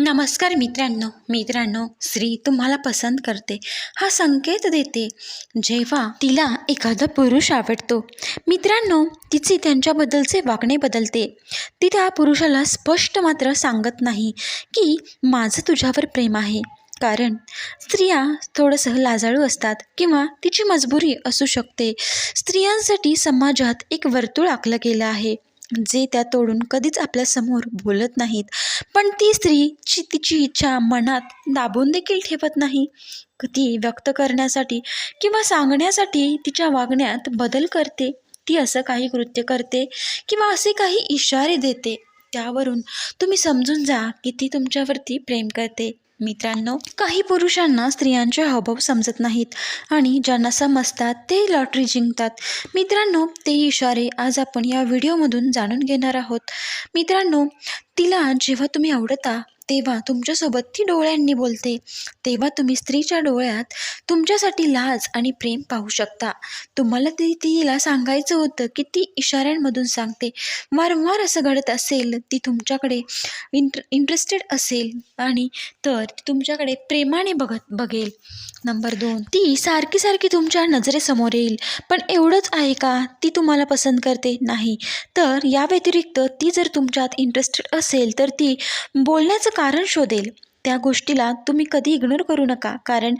नमस्कार मित्रांनो. मित्रांनो स्त्री तुम्हाला पसंत करते. हा संकेत देते. जेव्हा तिला एखादा पुरुष आवडतो. मित्रांनो तिचे त्यांच्याबद्दलचे वागणे बदलते. ती त्या पुरुषाला स्पष्ट मात्र सांगत नाही की माझं तुझ्यावर प्रेम आहे. कारण स्त्रिया थोडंसं लाजाळू असतात किंवा तिची मजबुरी असू शकते. स्त्रियांसाठी समाजात एक वर्तुळ आखलं गेलं आहे. जे त्या तोडून कधीच आपल्यासमोर बोलत नाहीत. पण ती स्त्रीची तिची इच्छा मनात दाबून देखील ठेवत नाही ती व्यक्त करण्यासाठी किंवा सांगण्यासाठी तिच्या वागण्यात बदल करते ती असं काही कृत्य करते किंवा असे काही इशारे देते त्यावरून तुम्ही समजून जा की ती तुमच्यावरती प्रेम करते. मित्रांनो काही पुरुषांना स्त्रियांचे हावभाव समजत नाहीत आणि ज्यांना समजतात ते लॉटरी जिंकतात. मित्रांनो ते इशारे आज आपण या व्हिडिओमधून जाणून घेणार आहोत. मित्रांनो तिला जेव्हा तुम्ही आवडता तेव्हा तुमच्यासोबत ती डोळ्यांनी बोलते. तेव्हा तुम्ही स्त्रीच्या डोळ्यात तुमच्यासाठी लाज आणि प्रेम पाहू शकता. तुम्हाला ती तिला सांगायचं होतं की ती इशाऱ्यांमधून सांगते. वारंवार असं घडत असेल ती तुमच्याकडे इंट्र इंटरेस्टेड असेल आणि तर ती तुमच्याकडे प्रेमाने बघत बघेल. नंबर दोन ती सारखी सारखी तुमच्या नजरेसमोर येईल. पण एवढंच आहे का? ती तुम्हाला पसंत करते नाही. तर या व्यतिरिक्त ती जर तुमच्यात इंटरेस्टेड असेल असेल तर ती बोलण्याचं कारण शोधेल. त्या गोष्टीला तुम्ही कधी इग्नोर करू नका. कारण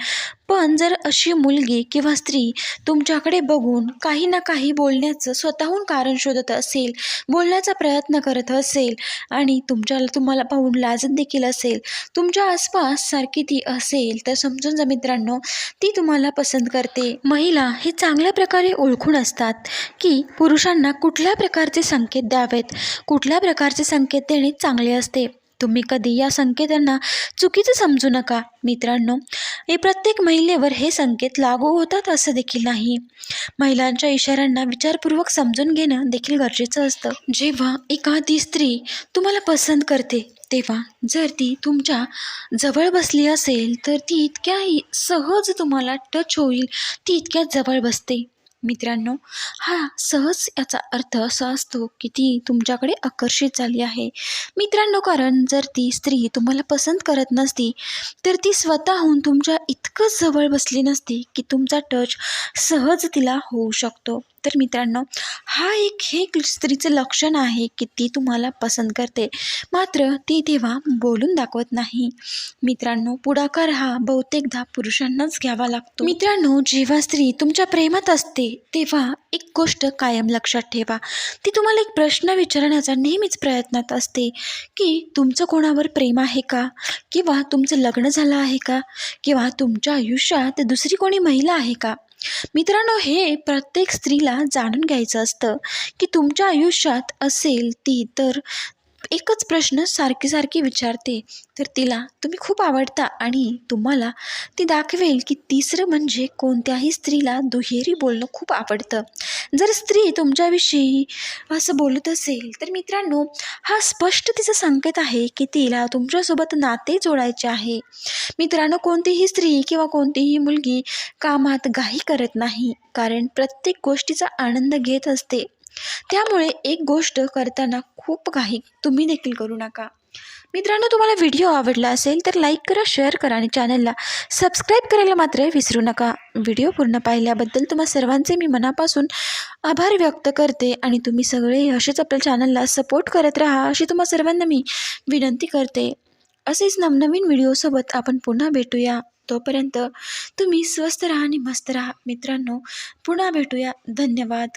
पण जर अशी मुलगी किंवा स्त्री तुमच्याकडे बघून काही ना काही बोलण्याचं स्वतःहून कारण शोधत असेल बोलण्याचा प्रयत्न करत असेल आणि तुमच्या तुम्हाला पाहून लाजत देखील असेल तुमच्या आसपास सारखी ती असेल तर समजून जा मित्रांनो ती तुम्हाला पसंत करते. महिला हे चांगल्या प्रकारे ओळखून असतात की पुरुषांना कुठल्या प्रकारचे संकेत द्यावेत? कुठल्या प्रकारचे संकेत देणे चांगले असते? तुम्ही कधी या संकेतांना चुकीचं समजू नका मित्रांनो. हे प्रत्येक महिलेवर हे संकेत लागू होतात असं देखील नाही. महिलांच्या इशाऱ्यांना विचारपूर्वक समजून घेणं देखील गरजेचं असतं. जेव्हा एखादी स्त्री तुम्हाला पसंत करते तेव्हा जर ती तुमच्या जवळ बसली असेल तर ती इतक्या सहज तुम्हाला टच होईल ती इतक्या जवळ बसते. मित्रांनो हा सहज याचा अर्थ असा असतो की ती तुमच्याकडे आकर्षित झाली आहे. मित्रांनो कारण जर ती स्त्री तुम्हाला पसंत करत नसती तर ती स्वतःहून तुमच्या इतकंच जवळ बसली नसती की तुमचा टच सहज तिला होऊ शकतो. तर मित्रांनो हा एक हे स्त्रीचं लक्षण आहे की ती तुम्हाला पसंत करते. मात्र ती तेव्हा बोलून दाखवत नाही. मित्रांनो पुढाकार हा बहुतेकदा पुरुषांनाच घ्यावा लागतो. मित्रांनो जेव्हा स्त्री तुमच्या प्रेमात असते तेव्हा एक गोष्ट कायम लक्षात ठेवा. ती तुम्हाला एक प्रश्न विचारण्याचा नेहमीच प्रयत्नात असते की तुमचं कोणावर प्रेम आहे का? किंवा तुमचं लग्न झालं आहे का? किंवा तुमच्या आयुष्यात दुसरी कोणी महिला आहे का? मित्रांनो हे प्रत्येक स्त्रीला जाणून घ्यायचं असतं की तुमच्या आयुष्यात असेल ती तर एकच प्रश्न सारखी सारखी विचारते. तर तिला तुम्ही खूप आवडता आणि तुम्हाला ती दाखवेल की तिसरं म्हणजे कोणत्याही स्त्रीला दुहेरी बोलणं खूप आवडतं. जर स्त्री तुमच्याविषयी असं बोलत असेल तर मित्रांनो हा स्पष्ट तिचा संकेत आहे की तिला तुमच्यासोबत नाते जोडायचे आहे. मित्रांनो कोणतीही स्त्री किंवा कोणतीही मुलगी कामात घाई करत नाही कारण प्रत्येक गोष्टीचा आनंद घेत असते. त्यामुळे एक गोष्ट करताना खूप काही तुम्ही देखील करू नका. मित्रांनो तुम्हाला व्हिडिओ आवडला असेल तर लाईक करा शेअर करा आणि चॅनलला सबस्क्राईब करायला मात्र विसरू नका. व्हिडिओ पूर्ण पाहिल्याबद्दल तुम्हा सर्वांचे मी मनापासून आभार व्यक्त करते आणि तुम्ही सगळे असेच आपल्या चॅनलला सपोर्ट करत राहा अशी तुम्हा सर्वांना मी विनंती करते. असेच नवनवीन व्हिडिओसोबत आपण पुन्हा भेटूया. तोपर्यंत तुम्ही स्वस्थ राहा आणि मस्त राहा. मित्रांनो पुन्हा भेटूया. धन्यवाद.